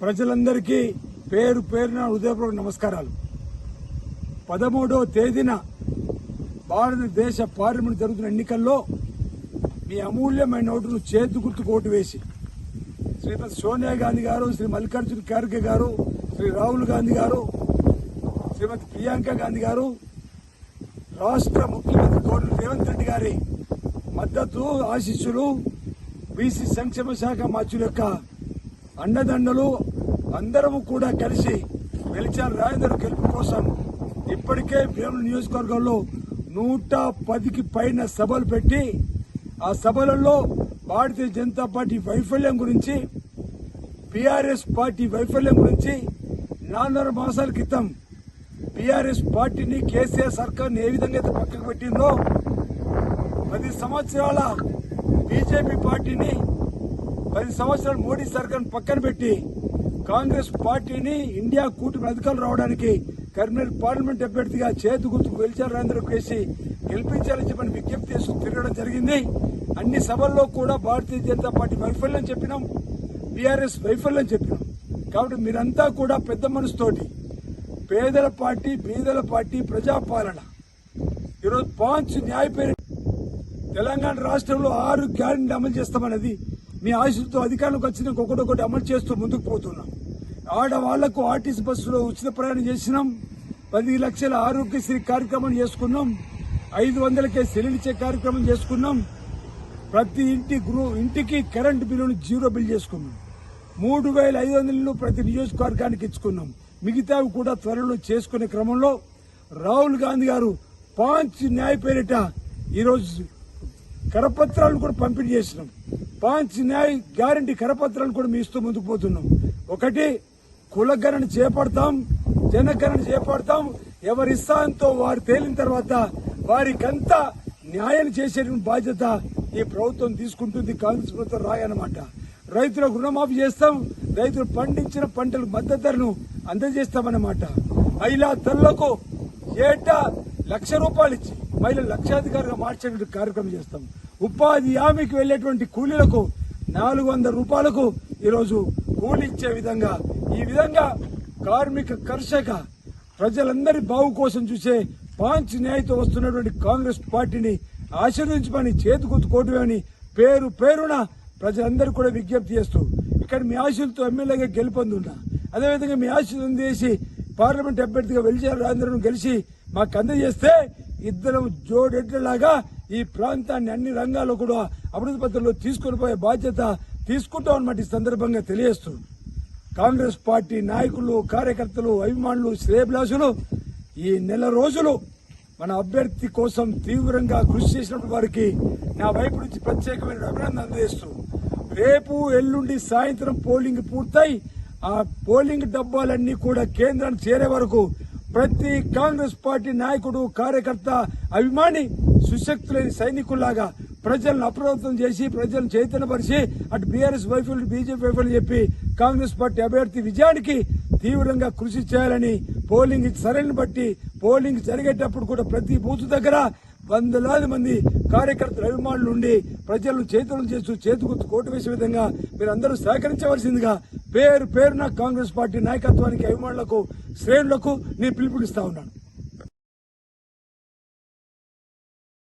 ప్రజలందరికీ పేరు పేరున హృదయపూర్వక నమస్కారాలు. పదమూడవ తేదీన భారతదేశ పార్లమెంట్ జరుగుతున్న ఎన్నికల్లో మీ అమూల్యమైన ఓటును చేతి గుర్తుకు ఓటు వేసి శ్రీమతి సోనియా గాంధీ గారు శ్రీ మల్లికార్జున ఖార్గే గారు శ్రీ రాహుల్ గాంధీ గారు శ్రీమతి ప్రియాంక గాంధీ గారు రాష్ట్ర ముఖ్యమంత్రి కోటి రేవంత్ రెడ్డి గారి మద్దతు ఆశీస్సులు బీసీ సంక్షేమ శాఖ మాచుల యొక్క అండదండలు అందరము కూడా కలిసి వెలిచాల రాజేందర్ గెలుపు కోసం ఇప్పటికే భీముల నియోజకవర్గంలో నూట పదికి పైన సభలు పెట్టి ఆ సభలలో భారతీయ జనతా పార్టీ వైఫల్యం గురించి బీఆర్ఎస్ పార్టీ వైఫల్యం గురించి నాలుగున్నర మాసాల క్రితం బీఆర్ఎస్ పార్టీని కేసీఆర్ సర్కార్ని ఏ విధంగా అయితే పక్కకు పెట్టిందో పది సంవత్సరాల బీజేపీ పార్టీని పది సంవత్సరాలు మోడీ సర్కార్ పక్కన పెట్టి కాంగ్రెస్ పార్టీని ఇండియా కూటమి అధికారులు రావడానికి కరీంనగర్ పార్లమెంట్ అభ్యర్థిగా చేతి గుర్తుకు వెలిచారు కేసి. గెలిపించాలని చెప్పని విజ్ఞప్తి చేస్తూ తిరగడం జరిగింది. అన్ని సభల్లో కూడా భారతీయ జనతా పార్టీ వైఫల్యం చెప్పినాం. బీఆర్ఎస్ వైఫల్యం చెప్పినాం. కాబట్టి మీరంతా కూడా పెద్ద మనసుతోటి పేదల పార్టీ బీదల పార్టీ ప్రజాపాలన. ఈరోజు పాంచ్ న్యాయపేరు తెలంగాణ రాష్ట్రంలో ఆరు గ్యారెంటీ అమలు చేస్తామన్నది మీ ఆశలతో అధికారంలోకి వచ్చిన ఒకటొకటి అమలు చేస్తూ ముందుకు పోతున్నాం. ఆడవాళ్ళకు ఆర్టీసీ బస్సులో ఉచిత ప్రయాణం చేసినాం. పది లక్షల ఆరోగ్యశ్రీ కార్యక్రమం చేసుకున్నాం. ఐదు వందలకే సెలినిచ్చే కార్యక్రమం చేసుకున్నాం. ప్రతి ఇంటి గృహ ఇంటికి కరెంటు బిల్లును జీరో బిల్ చేసుకున్నాం. మూడు వేల ఐదు వందలు ప్రతి నియోజకవర్గానికి ఇచ్చుకున్నాం. మిగతావి కూడా త్వరలో చేసుకునే క్రమంలో రాహుల్ గాంధీ గారు పాంచ్ న్యాయ పేరిట ఈరోజు కరపత్రాలను కూడా పంపిణీ చేసినాం. పాంచ్ న్యాయ గ్యారంటీ కరపత్రాలను కూడా మీ ఇస్తూ ముందుకు పోతున్నాం. ఒకటి కులగణన చేపడతాం జనగణన చేపడతాం. ఎవరి ఇస్తాంతో వారు తేలిన తర్వాత వారికంతా న్యాయం చేసే బాధ్యత ఈ ప్రభుత్వం తీసుకుంటుంది కాంగ్రెస్ ప్రభుత్వం రాయన్నమాట రైతులకు రుణమాఫీ చేస్తాం రైతులు పండించిన పంటలకు మద్దతు ధరను అందజేస్తామన్నమాట. మహిళా తల్లకు ఏటా లక్ష రూపాయలు ఇచ్చి మహిళలు లక్షాధికారిగా మార్చేటువంటి కార్యక్రమం చేస్తాం. ఉపాధి హామీకి వెళ్ళేటువంటి కూలీలకు నాలుగు వందల రూపాయలకు ఈరోజు కూలి ఇచ్చే విధంగా ఈ విధంగా కార్మిక కర్షక ప్రజలందరి బాగు కోసం చూసే పాంచ్ న్యాయతో వస్తున్నటువంటి కాంగ్రెస్ పార్టీని ఆశీర్వదించమని చేతికొత్తుకోవటమని పేరు పేరున ప్రజలందరూ కూడా విజ్ఞప్తి చేస్తూ ఇక్కడ మీ ఆశలతో ఎమ్మెల్యేగా గెలుపొందున్నా అదేవిధంగా మీ ఆశలు చేసి పార్లమెంట్ అభ్యర్థిగా వెలిచారు రాజేంద్రను గెలిచి మాకు అందజేస్తే ఇద్దరం జోడెడ్లలాగా ఈ ప్రాంతాన్ని అన్ని రంగాల్లో కూడా అభివృద్ధి పత్రంలో తీసుకొని పోయే బాధ్యత తీసుకుంటాం అన్నమాట ఈ సందర్భంగా తెలియజేస్తుంది కాంగ్రెస్ పార్టీ నాయకులు కార్యకర్తలు అభిమానులు శ్రేయభిలాషులు ఈ నెల రోజులు మన అభ్యర్థి కోసం తీవ్రంగా కృషి చేసినప్పుడు వారికి నా వైపు నుంచి ప్రత్యేకమైన అభినందన అందజేస్తూ రేపు ఎల్లుండి సాయంత్రం పోలింగ్ పూర్తయి ఆ పోలింగ్ డబ్బాలన్నీ కూడా కేంద్రానికి చేరే వరకు ప్రతి కాంగ్రెస్ పార్టీ నాయకుడు కార్యకర్త అభిమాని సుశక్తులైన సైనికుల్లాగా ప్రజలను అప్రమత్తం చేసి ప్రజలను చైతన్యపరిచి అటు బీఆర్ఎస్ వైఫల్యం బీజేపీ వైఫల్యం చెప్పి కాంగ్రెస్ పార్టీ అభ్యర్థి విజయానికి తీవ్రంగా కృషి చేయాలని పోలింగ్ సరైన బట్టి పోలింగ్ జరిగేటప్పుడు కూడా ప్రతి బూత్ దగ్గర వందలాది మంది కార్యకర్తలు అభిమానులు ఉండి ప్రజలను చైతన్యం చేస్తూ చేతుగుర్తు కోటు వేసే విధంగా మీరందరూ సహకరించవలసిందిగా పేరు పేరున కాంగ్రెస్ పార్టీ నాయకత్వానికి అభిమానులకు శ్రేణులకు నేను పిలుపునిస్తా ఉన్నాను.